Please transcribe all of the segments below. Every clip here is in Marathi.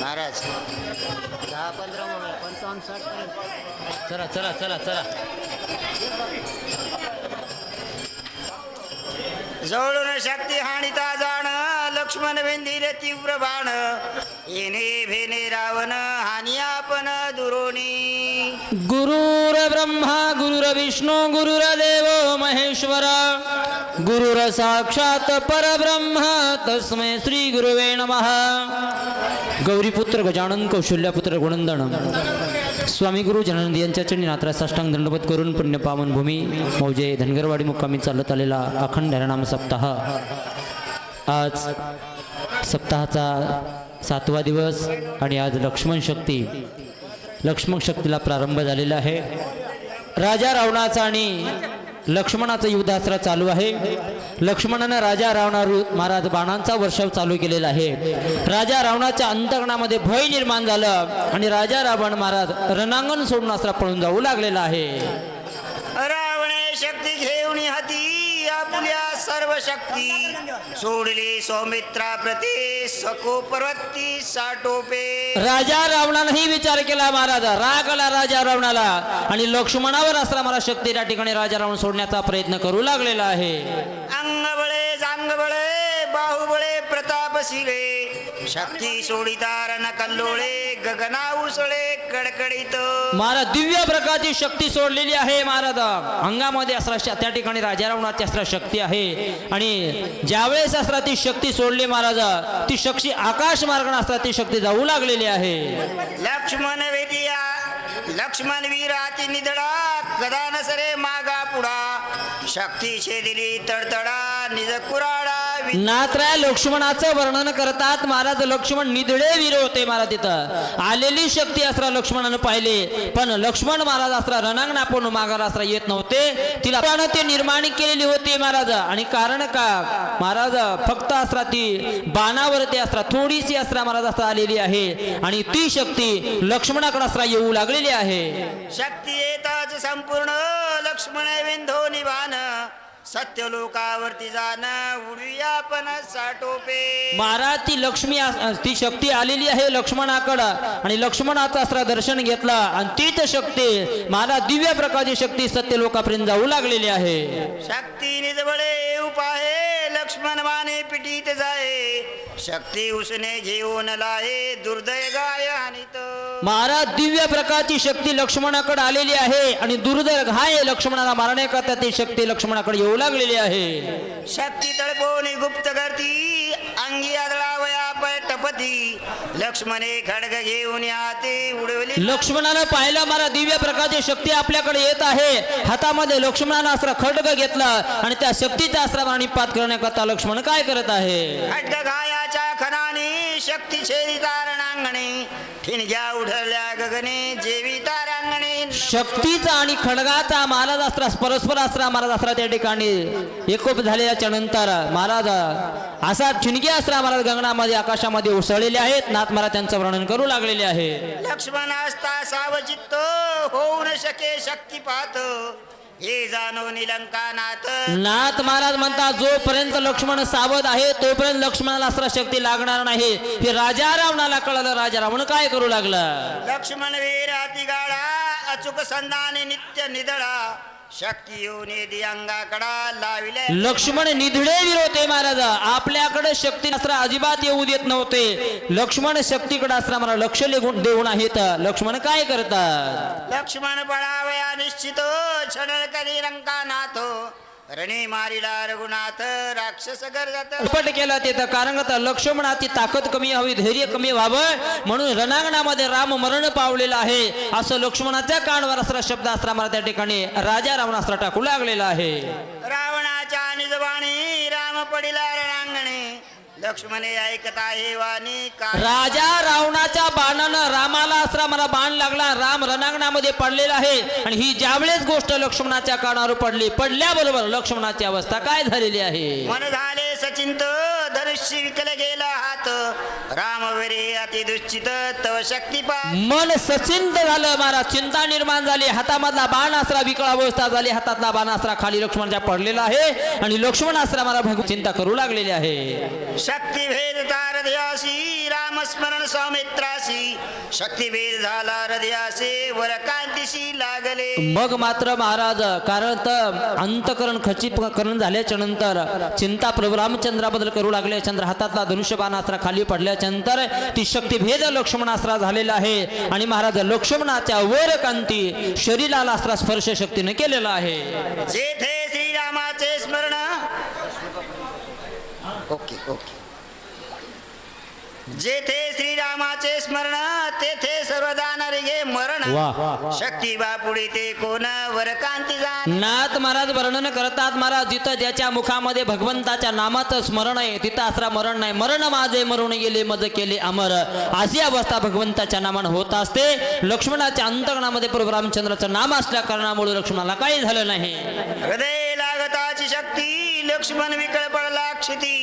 महाराज. दहा पंधरा पंचावन्न साठ चला चला चला चला. जवळून शक्ती हाणिता जाण लक्ष्मण भेंदिले तीव्र बाण. येणे भेने रावण हानी आपण दुरोणी. गुरुर ब्रह्मा गुरुर विष्णू गुरुरदेव महेश्वर. गुरुर साक्षात परब्रह्म तस्मै श्री गुरुवे नमः. गौरीपुत्र गजानन कौशल्यापुत्र गुणंदन। स्वामी गुरु जनानंद यांच्या चरणी नात्रा साष्टांग दंडवत करून पुण्यपावन भूमी मौजे धनगरवाडी मुक्कामी चालत आलेला अखंड हरणाम सप्ताह. आज सप्ताहाचा सातवा दिवस आणि आज लक्ष्मण शक्ती लक्ष्मण शक्तीला प्रारंभ झालेला आहे. राजा रावणाचा आणि लक्ष्मणाचं युद्धास्त्र चालू आहे. लक्ष्मणानं राजा रावणा महाराज बाणांचा वर्षाव चालू केलेला आहे. राजा रावणाच्या अंतकणामध्ये भय निर्माण झालं आणि राजा रावण महाराज रणांगण सोडून अस्त्र पळून जाऊ लागलेला आहे. सर्व शक्ती सोडली सौमित्रा प्रती सको पर्वती साटोपे. राजा रावणानंही विचार केला महाराज. राग आला राजा रावणाला. आणि लक्ष्मणावर असला मला शक्ती त्या ठिकाणी राजा रावण सोडण्याचा प्रयत्न करू लागलेला आहे. अंग बळे जांग बळे बाहुबळे प्रतापशिले शक्ती सोडितार न कल्लोळे गगना उसळे कडकडीत. महाराज दिव्य प्रकारची शक्ती सोडलेली आहे महाराज. अंगामध्ये असरा त्या ठिकाणी राजा रावणाची असरा शक्ती आहे. आणि ज्यावेळेस असरा ती शक्ती सोडली महाराज ती शक्ती आकाश मार्गाने असता ती शक्ती जाऊ लागलेली आहे. लक्ष्मण वेदिया लक्ष्मण वीराती निदळा कदा न सरे मागा पुढा. शक्ती दिली तडतडा निज कुराडा. नात्राय लक्ष्मणाचं वर्णन करतात. महाराज लक्ष्मण निधडे वीर होते महाराज तिथं. आलेली शक्ती असरा लक्ष्मणानं पाहिले. पण लक्ष्मण महाराज असरा रणांगण आपण माघार असरा येत नव्हते. तिला ते निर्माण केलेली होती महाराज. आणि कारण का? महाराज फक्त असरा ती बाणावरती असरा थोडीशी असरा महाराज असरा आलेली आहे. आणि ती शक्ती लक्ष्मणाकडे असरा येऊ लागलेली आहे. शक्ती येताच संपूर्ण लक्ष्मण विंधो निवान. सत्य लोकावरती जाण उडूया पण साटोपे. महाराज ती लक्ष्मी ती शक्ती आलेली आहे लक्ष्मणाकडं. आणि लक्ष्मणाचं अस्त्र दर्शन घेतलं आणि तीच शक्ती महाराज दिव्य प्रकारची शक्ती सत्य लोकापर्यंत जाऊ लागलेली आहे. शक्ती निजबळे येऊ पाहे लक्ष्मण माने पिटीत जाये शक्ती उसने घेऊन लाये दुर्दय गाय हानित महाराज दिव्य प्रकारची शक्ती लक्ष्मणाकडे आलेली आहे आणि दुर्धर घाय लक्ष्मणाला मारण्याकरता ती शक्ती लक्ष्मणाकडे येऊ लागलेली आहे. शक्ती तळपोनी गुप्त करती अंगी आदळावया टपती लक्ष्मणे खडग घेऊन उडवली लक्ष्मणानं पाहिलं महाराज दिव्य प्रकारची शक्ती आपल्याकडे येत आहे. हातामध्ये लक्ष्मणानं अस्त्र खडग घेतला आणि त्या शक्तीचा अस्त्र निपात करण्याकरता लक्ष्मण काय करत आहे? खड्ग घायाच्या खनाने शक्ती छेदी तारणांगणे ठिणग्या उठल्या गगने शक्तीचा आणि खडगाचा महाराज अस्त्र परस्पर अस्त्र महाराज अस्त्र त्या ठिकाणी एकोप झालेल्याच्या नंतर महाराज असा ठिणगी अस्त्र महाराज गगनामध्ये आकाशामध्ये उसळलेले आहेत. नाथ महाराज त्यांचं वर्णन करू लागलेले आहे. लक्ष्मण असता सावचित्त होऊ न शके शक्ती पाहत हे जाणो निलंकानाथ नाथ महाराज म्हणतात जोपर्यंत लक्ष्मण सावध आहे तोपर्यंत लक्ष्मणाला अस्त्र शक्ती लागणार नाही. हे राजा रावणाला कळलं राजा रावण काय करू लागला? लक्ष्मण वीर अति गाळा अचूक संधाने नित्य निदळा. शक्ती येऊन येदी अंगाकडा लाविले लक्ष्मण निधडे विरोधे महाराज. आपल्याकडे शक्ती अस्त्र अजिबात येऊ देत नव्हते. लक्ष्मण शक्तीकडे अस्त्र मला लक्ष लेगून देऊन आहेत. लक्ष्मण काय करतात? लक्ष्मण पळावया निश्चित छडळ करी रंकानाथ रणे मारिला रघुनाथ राक्षस गर्जत. पट केलं तिथं कारण आता लक्ष्मणाची ताकद कमी हवी धैर्य कमी व्हावं. म्हणून रणांगणामध्ये राम मरण पावलेला आहे. असं लक्ष्मणाच्या कानवर अस्त्र शब्द अस्त्र मला त्या ठिकाणी राजा रावणास्त्र टाकू लागलेला आहे. रावणाच्या निजवाणी राम पडिला रणांगणे लक्ष्मणे ऐकता हे वाणी राजा रावणाच्या बाणानं रामाला अस्त्र मला बाण लागला. राम रणांगणामध्ये पडलेला आहे. आणि ही ज्यावेळेस गोष्ट लक्ष्मणाच्या कानावर पडली पडल्याबरोबर लक्ष्मणाची अवस्था काय झालेली आहे? मन झाले सचिंत विकल गेला हात. अति दुश्चित तव शक्ती पा मन सचिंत झालं महाराज. चिंता निर्माण झाली. हातामधला बाण असरा विकळ अवस्था झाली. हातातला बाण असरा खाली लक्ष्मणच्या पडलेला आहे आणि लक्ष्मण असरा मला चिंता करू लागलेली आहे. शक्ती भेद तार ध्यासी स्मरण सौमित्रासी. शक्तिभेद झाला हृदयासे वर कांतीशी लागले. मग मात्र महाराज कारण तर अंतकरण खच्चीकरण झाल्याच्यानंतर चिंता प्रभू रामचंद्राबद्दल करू लागले चंद्र हातातला धनुष्यबाणास्त्र खाली पडल्याच्या नंतर ती शक्तिभेद लक्ष्मणास्त्र झालेला आहे. आणि महाराज लक्ष्मणाच्या वर कांती शरीराला अस्त्र स्पर्श शक्तीने केलेला आहे. जेथे श्रीरामाचे स्मरण. Okay okay. जेथे श्रीरामाचे स्मरण तेथे सर्वदा नरिगे मरण. वाह. शक्ती बापुडी ते कोण वर कांती जाण. नाथ महाराज वर्णन करतात महाराज जिथं ज्याच्या मुखामध्ये भगवंताच्या नामाचं स्मरण आहे तिथं असरा मरण नाही. मरण माझे मरून गेले मज केले अमर. अशी अवस्था भगवंताच्या नामानं होत असते. लक्ष्मणाच्या अंतगणामध्ये प्रभू रामचंद्राचं नाम असल्या कारणामुळे लक्ष्मणाला काही झालं नाही. हृदय लागताची शक्ती लक्ष्मण विकळ पडला क्षिती.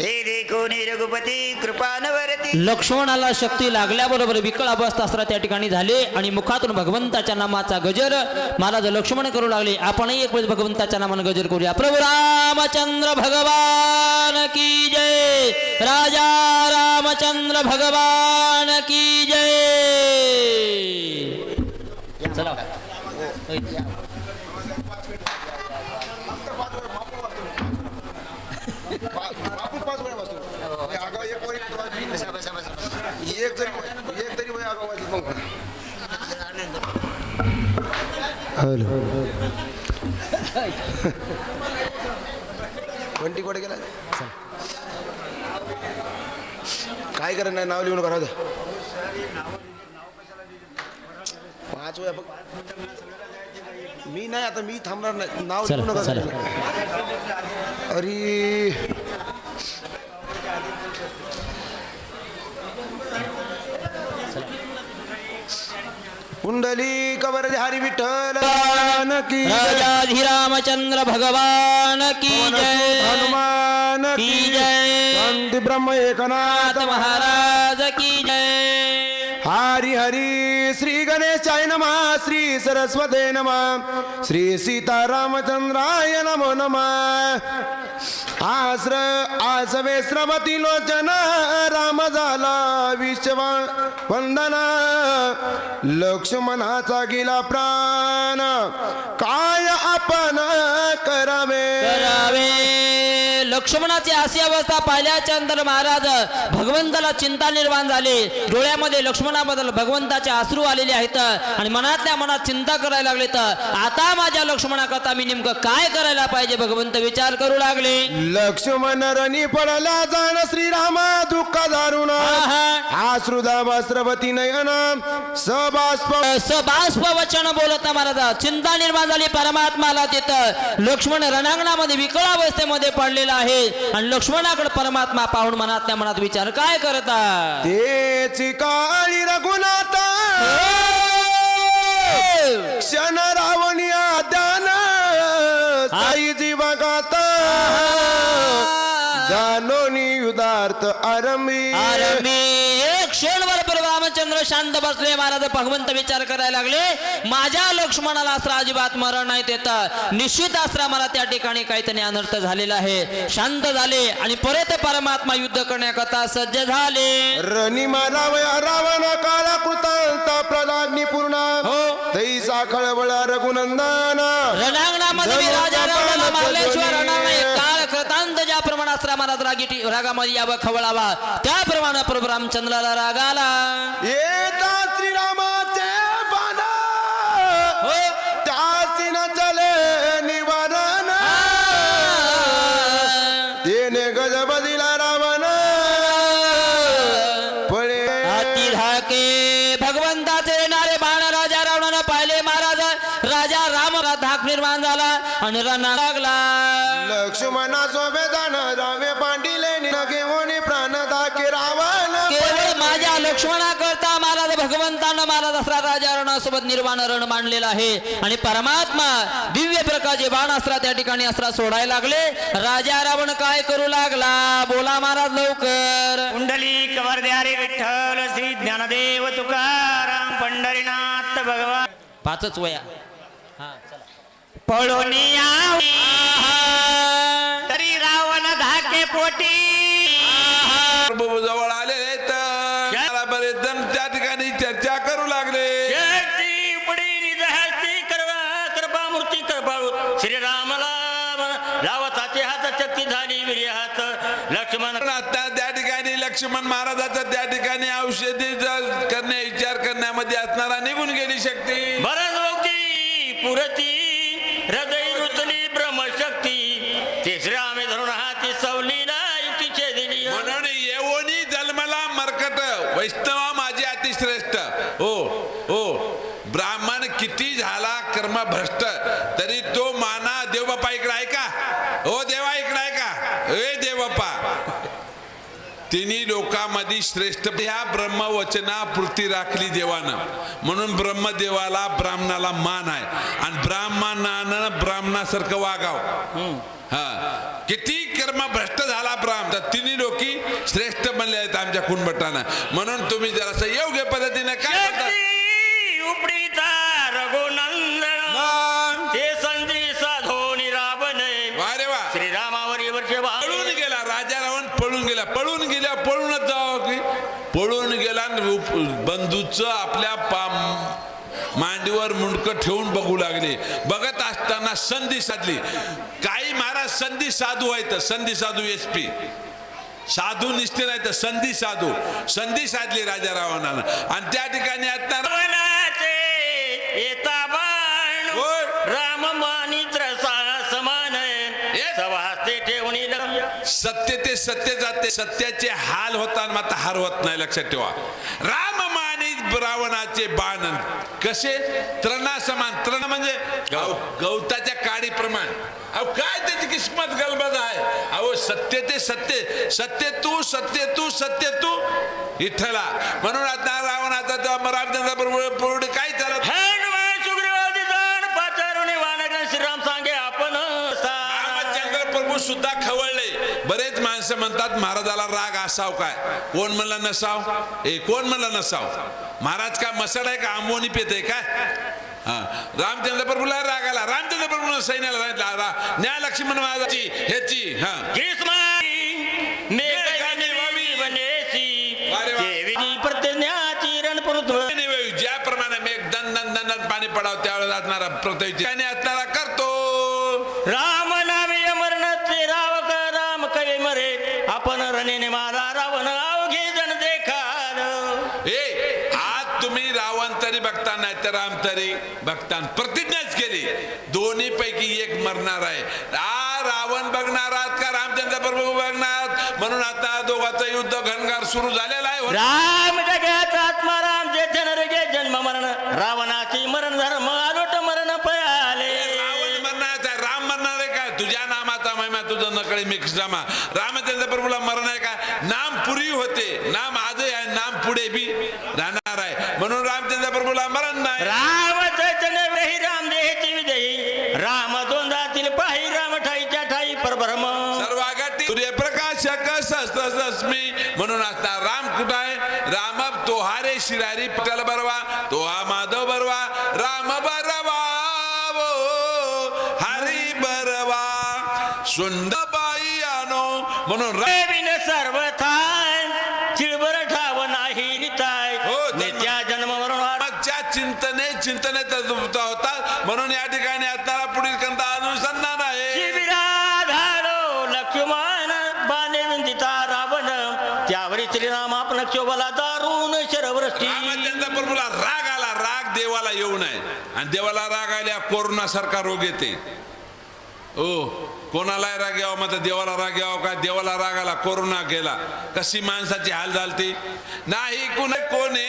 हे रघुपती कृपानवरती. लक्ष्मणाला शक्ती लागल्याबरोबर विकळ अभस्तास्त्र त्या ठिकाणी झाले आणि मुखातून भगवंताच्या नामाचा गजर. महाराज लक्ष्मण करू लागले. आपणही एक वेळेस भगवंताच्या नामानं गजर करूया. प्रभू रामचंद्र भगवान की जय. राजा रामचंद्र भगवान की जय. चला. पाच वेळा वाचतो हे आगाऊ एक वर एक वाजली. एक तरी वय आगाऊ वाजली मग हॅलो. वंटी कुठे गेला? काय करत नाही? नाव लिहून करा पाच वेळा बघ. मी नाही आता मी थांबणार नाही. नाव लिहू चला, नका चला. अरे. कुंडली कबर हरी विठ्ठल की जय. राजाधिरामचंद्र भगवान की जय हनुमान की जय. शांती ब्रह्म एकनाथ नाथ महाराज की जय हरी हरी श्री गणेशाय नमः श्री सरस्वते नमः श्री सीतारामचंद्राय नमो नमः आश्र आसवे श्रवती लोचन राम झाला विश्व वंदना. लक्ष्मणाचा गेला प्राण. काय आपण करावे? करावे? लक्ष्मणाची अशी अवस्था पाहिल्याच्या नंतर महाराज भगवंताला चिंता निर्माण झाली. डोळ्यामध्ये लक्ष्मणाबद्दल भगवंताचे अश्रू आलेले आहेत आणि मनातल्या मनात चिंता करायला लागले तर आता माझ्या लक्ष्मणाकरता मी नेमकं काय करायला पाहिजे भगवंत विचार करू लागले. लक्ष्मण रणी पडला जाण श्रीराम दुःख दारुण. आश्रुदा वस्त्रवती नयन सबाष्प बाष्प वचन बोलत महाराज. चिंता निर्माण झाली. परमात्माला तिथं लक्ष्मण रणांगणामध्ये विकळ अवस्थेमध्ये पडलेला आहे. आणि लक्ष्मणाकडे परमात्मा पाहून मनातल्या मनात विचार काय करतात तेची काळी रघुनाथ. क्षण रावणी आद्यान. साई जीवगात जाणोनी युदार्थ आरंभी. एक क्षणभर रामचंद्र शांत बसले. महाराज भगवंत विचार करायला लागले. माझ्या लक्ष्मणाला अस्त्र अजिबात मरण नाही देत. निश्चित अस्त्र मला त्या ठिकाणी काहीतरी अनर्थ झालेला आहे. शांत झाले आणि परत परमात्मा युद्ध करण्याकरता सज्ज झाले. रणी मारावया रावण काळा कृतांत प्रदाग्नी पूर्ण. हो. तैसा खळबळ रघुनंदन. रणांगणामध्ये राजा रावणाला मारल्याशिवाय नाही कृतांत ज्याप्रमाणे अस्त्र महाराज रागीटी रागामध्ये यावं खवळावा. त्याप्रमाणे प्रभू रामचंद्राला राग आला. येता श्रीरामाचे बाण. हो. त्यासी न चले निवारण येणे गजब दिला रावण. पळे. हाती धाके भगवंताचे येणारे बाण राजा रावणानं पाहिले महाराज. राजा राम धाक निर्माण झाला आणि रणा माझ्या लक्ष्मणा करता महाराज भगवंतानं महाराज असरा राजा रणासोबत निर्वाण रण मांडलेला आहे. आणि परमात्मा दिव्य प्रकारचे बाण अस्त्रा त्या ठिकाणी अस्त्रा सोडायला लागले. राजा रावण काय करू लागला? बोला महाराज लवकर. कुंडली कवरद्यारे विठ्ठल श्री ज्ञानदेव तुकाराम पंढरीनाथ भगवान. पाचच वया. हा चला. पळून शक्ती झाली वीर्यात लक्ष्मण आता त्या ठिकाणी लक्ष्मण महाराजाचा त्या ठिकाणी औषधी करण्या विचार करण्यामध्ये असणारा निघून गेली शक्ती भरत पुरती हृदय रुतली ब्रह्मशक्ती तिसऱ्या आम्ही धरून हाती सवलीला युक्तीचे दिली म्हणून येवोनी जन्मला मरकट वैष्णवा माझे अतिश्रेष्ठ हो हो ब्राह्मण किती झाला कर्म भ्रष्ट तरी तो माना देवबापा इकडे आहे का हो देवा इकडे आहे का ए देवबापा तिन्ही लोकांमध्ये श्रेष्ठ ह्या ब्रह्मवचनापुरती राखली देवानं. म्हणून ब्रह्मदेवाला ब्राह्मणाला मान आहे. आणि ब्राह्मणानं ब्राह्मणासारखं वागाव. हा. किती कर्म भ्रष्ट झाला ब्राह्मण. तर तिन्ही लोकी श्रेष्ठ बनले आहेत आमच्या कुंभटानं म्हणून तुम्ही जरासं योग्य पद्धतीने. काय बंधूचं आपल्या पाम मांडीवर मुंडकं ठेवून बघू लागले. बघत असताना संधी साधली. काही महाराज संधी साधू आहेत संधी साधू एस पी. साधू निष्ठे नाही तर संधी साधू. संधी साधली राजा रावणानं. आणि त्या ठिकाणी आता. राम मानित्र सत्य ते सत्य जाते सत्याचे हाल होताना मात्र हार होत नाही लक्षात ठेवा. राम मानी रावणाचे बाण कसे? त्रणा समान त्रण म्हणजे गवताच्या काडी प्रमाण. अहो काय त्याची किस्मत गलबत आहे? अहो सत्य ते सत्य. सत्य तू सत्य तू सत्य तू. इथला. म्हणून आता रावणाचा तेव्हा रामचंद्र बरोबर माणसं म्हणतात महाराजाला राग असाव काय? कोण म्हणला नसाव? ए कोण म्हणला नसाव? महाराज का मसड आहे का? आंबोनी पेत आहे काय? हा. रामचंद्र प्रभूला राग आला. रामचंद्र प्रभू सैन्याला सांगितलं रा- न्या लक्ष्मण महाराजाची ह्याची हा. ज्याप्रमाणे मेघ दन दन दन पाणी पडाव त्यावेळेस असणारा प्रत्येक करतो. राम बघता नाही तर राम तरी बघता प्रतिज्ञाच केली. दोन्ही पैकी एक मरणार आहे. आ रावण बघणार का? रामचंद्र प्रभू बघणार म्हणून आता दोघांचं युद्ध घनगार सुरू झालेलं आहे. राम जगाचा आत्मा राम जे जनरगे जन्म मरण. रावणाची मरण धर्म आलोट मरण पयाले रावण मरणार आहे. राम मरणार आहे का? तुझ्या नामाचा महिमा तुझं नकळे मिक्स जमा. रामचंद्र प्रभूला मरण आहे का? नाम पूर्वी होते. नाम आजही आहे नाम पुढे बी राहणार आहे. म्हणून रामचंद्र प्रभूला मरण नाही. राम चैतन्य वेही राम देहेची विजयी राम दोंदातील पाही राम ठाईच्या ठाई परब्रह्म. सर्वागती सूर्यप्रकाशक सहस्मी म्हणून आता राम कुठं आहे? राम तोहारे शिरारी पटल बरवा. ठाव नाही रिताय हो, नित्या जन्म मरण रामाच्या चिंतने चिंतने तत्वता होतात म्हणून या ठिकाणी आता पुढील कंथा अनुसंधान आहे. शिबिराधारो लक्ष्मण बाणे विंदिता रावण त्यावरी श्रीराम आपण क्षोभला दारुण शरवृष्टी. रामचंद्र प्रभूला राग आला राग देवाला येऊ नये. आणि देवाला राग आल्या कोरोना सारखा रोग येते. ओ कोणाला राग यावा मग देवाला राग यावा का? देवाला राग आला कोरोना गेला. कशी माणसाची हाल झालती? नाही कुण कोणी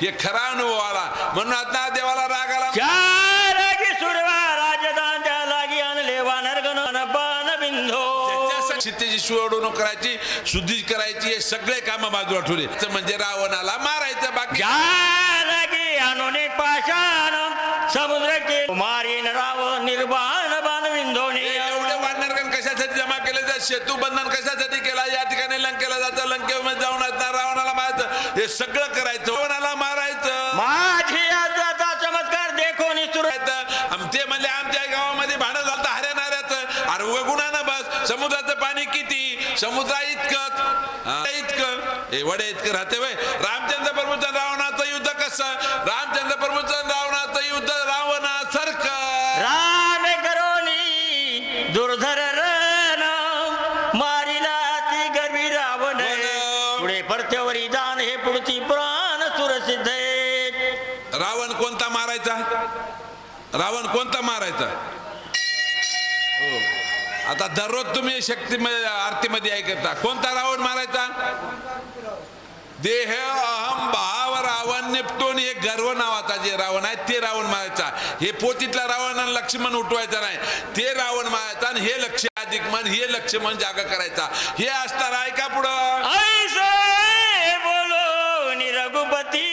हे खरा अनुभव आला म्हणून आता देवाला राग आला. सीतेची सोडवणूक करायची शुद्धी करायची हे सगळे काम बाजूला ठेवले. म्हणजे रावणाला मारायचं बाकी. पाषाण समुद्र के मारीन राव निर्बाण बाण बिंधोणी एवढे वानरगण कशासाठी जमा केले जात सेतू बंधन कशासाठी केला? या ठिकाणी लंकेला जायचं लंकेमध्ये जाऊन रावणाला मारायचं. हे सगळं करायचं. रावणाला मारायचं. माझी चमत्कार देखो म्हणले आमच्या गावामध्ये भांडण झालं हऱ्यानाऱ्याचं अरे गुणानं बस. समुद्राचं पाणी किती? समुद्रा इतकं इतकं. हे वडे इतकं राहते वय. रामचंद्र प्रभूचं रावणाचं युद्ध कसं? रामचंद्र प्रभूचं रावणाचं युद्ध रावणासारखं रावण कोणता मारायचा? हो. आता दररोज तुम्ही शक्ती आरतीमध्ये ऐकता कोणता रावण मारायचा? देह अहम भाव रावण निपटून हे गर्व नावाचा जे रावण आहे ते रावण मारायचा. हे पोतीतला रावण आणि लक्ष्मण उठवायचा नाही. ते रावण मारायचा आणि हे लक्ष अधिक मन हे लक्ष्मण जागा करायचा. हे असणार आहे का पुढं? बोलो रघुपती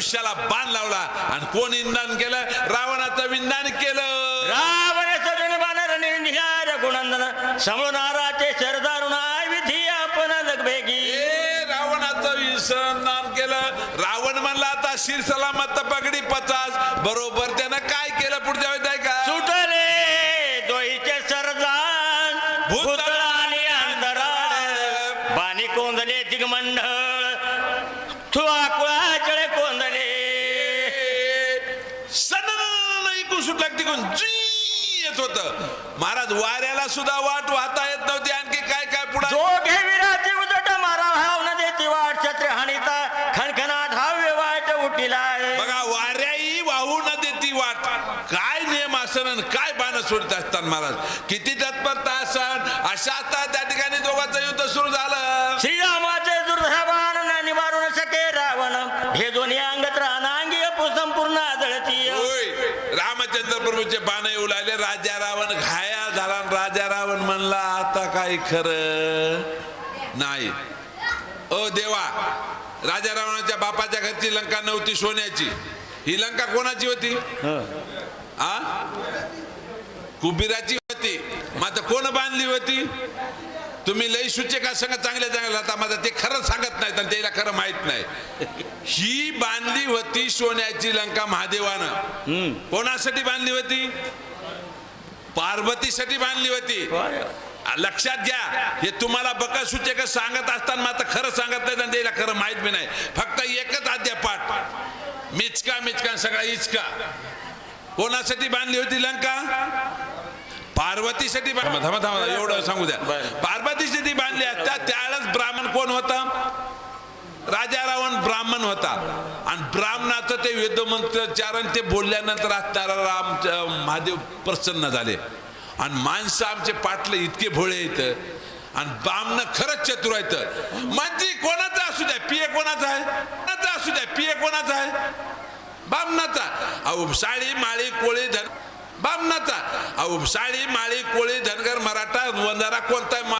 धनुष्याला बाण लावला. आणि कोण इंधन केलं? रावणाचं विंधन केलं. रावण सजन बानर निर्निहा रघुनंदन समृणाराचे सरदारुण विधी आपण ए रावणाचं विसर्जन केलं. रावण म्हणला आता शिर सलामत पगडी पचास. बरोबर त्यानं काय केलं पुढच्या होत. महाराज वाऱ्याला सुद्धा वाट वाहता येत नव्हती. आणखी काय काय पुढे जोगे विराची उदट मारा भाव न देती वाट छत्र धाव्य वाट उठिला बघा वाऱ्याही वाहू न देती वाट. काय नियम काय बाण सोडित असतात महाराज? किती तत्परता असन? अशा आता त्या ठिकाणी दोघांचं युद्ध सुरू झालं. श्रीरामाचे दुर्धबान न निवारू न सके रावण. हे दोन्ही अंगत रामचंद्र प्रभूचे बाण येऊ लागले राजा रावण घाया झाला राजा रावण म्हणला आता काय खरं नाही. ओ देवा राजा रावणाच्या बापाच्या घरची लंका नव्हती सोन्याची. ही लंका कोणाची होती? आ? कुबीराची होती. आता कोण बांधली होती? तुम्ही लई सूचका संग चांगल्या चांगल्या आता माझा ते खरं सांगत नाहीत आणि त्याला खरं माहीत नाही. ही बांधली होती सोन्याची लंका महादेवानं. कोणासाठी बांधली होती? पार्वतीसाठी बांधली होती. लक्षात घ्या हे तुम्हाला बका सूचक सांगत असताना मात्र खरं सांगत नाही आणि त्याला खरं माहीत बी नाही. फक्त एकच आद्या पाठ मिचका मिचका सगळा इचका. कोणासाठी बांधली होती लंका? पार्वतीसाठी एवढं सांगू द्या. पार्वतीसाठी बांधली असता त्यावेळेस ब्राह्मण कोण होता? राजा रावण ब्राह्मण होता. आणि ब्राह्मणाचं ते वेदमंत्रचारण ते बोलल्यानंतर असताना राम महादेव प्रसन्न झाले. आणि माणसं आमचे पाटले इतके भोळे येत आणि ब्राह्मण खरंच चतुर आहेत. माझी कोणाचा असू द्या पिये कोणाचा आहे? कोणाचा असू द्या पिये कोणाचा आहे? ब्राह्मणाचा. अहो साळी माळी कोळी धन ब्राह्मणाचा. अहो साळी माळी कोळी धनगर मराठा वंजारा कोणता